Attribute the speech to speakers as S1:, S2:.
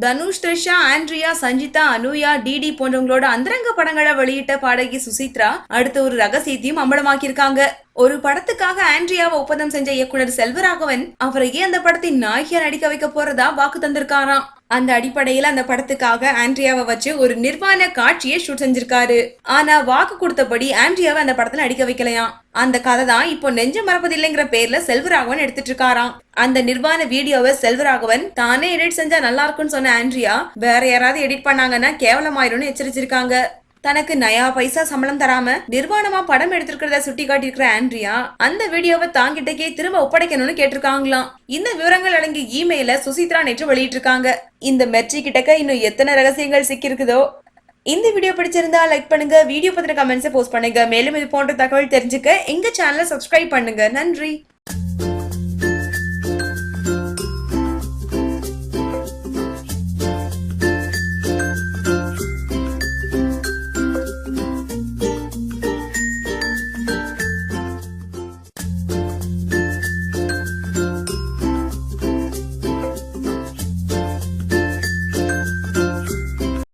S1: Dhanush Trisha Andrea Sanchita Anuya DD போன்றவங்களோட அந்தரங்க படங்களை வெளியிட்ட பாடகி சுசித்ரா அடுத்த ஒரு ரகசியத்தையும் அம்பலமாக்கியிருக்காங்க. ஒரு படத்துக்காக ஆண்ட்ரியாவை ஒப்பந்தம் செஞ்ச இயக்குனர் செல்வராகவன் அவரையே அந்த படத்தின் நாயகியா நடிக்க வைக்க போறதா வாக்கு தந்திருக்காராம். அந்த அடிப்படையில அந்த படத்துக்காக ஆண்ட்ரியாவை வச்சு ஒரு நிர்வாண காட்சியை ஷூட் செஞ்சிருக்காரு. ஆனா வாக்கு கொடுத்தபடி ஆண்ட்ரியாவை அந்த படத்துல அடிக்க வைக்கலையாம். அந்த கதை தான் இப்போ நெஞ்ச மறப்பதில்லைங்கிற பேர்ல செல்வராகவன் எடுத்துட்டு இருக்காராம் அந்த நிர்வாண வீடியோவை செல்வராகவன் தானே எடிட் செஞ்சா நல்லா இருக்கும்னு சொன்ன ஆண்ட்ரியா வேற யாராவது எடிட் பண்ணாங்கன்னா கேவலமாயிரும்னு எச்சரிச்சிருக்காங்க. தனக்கு நயா பைசா சம்பளம் தராம நிர்வாணமா படம் எடுத்திருக்கிறத சுட்டி காட்டியிருக்கிற ஆண்ட்ரியா அந்த வீடியோவை தாங்கிட்டக்கே திரும்ப ஒப்படைக்கணும்னு கேட்டிருக்காங்களாம். இந்த விவரங்கள் அடங்கிய இமெயில சுசித்ரா நேற்று வெளியிட்டிருக்காங்க. இந்த மெட்ரி கிட்டக்க இன்னும் எத்தனை ரகசியங்கள் சிக்கியிருக்குதோ? இந்த வீடியோ பிடிச்சிருந்தா லைக் பண்ணுங்க வீடியோ பத்தின கமெண்ட்ஸை போஸ்ட் பண்ணுங்க. மேலும் இது போன்ற தகவல் தெரிஞ்சுக்க எங்க சேனலை சப்ஸ்கிரைப் பண்ணுங்க. நன்றி!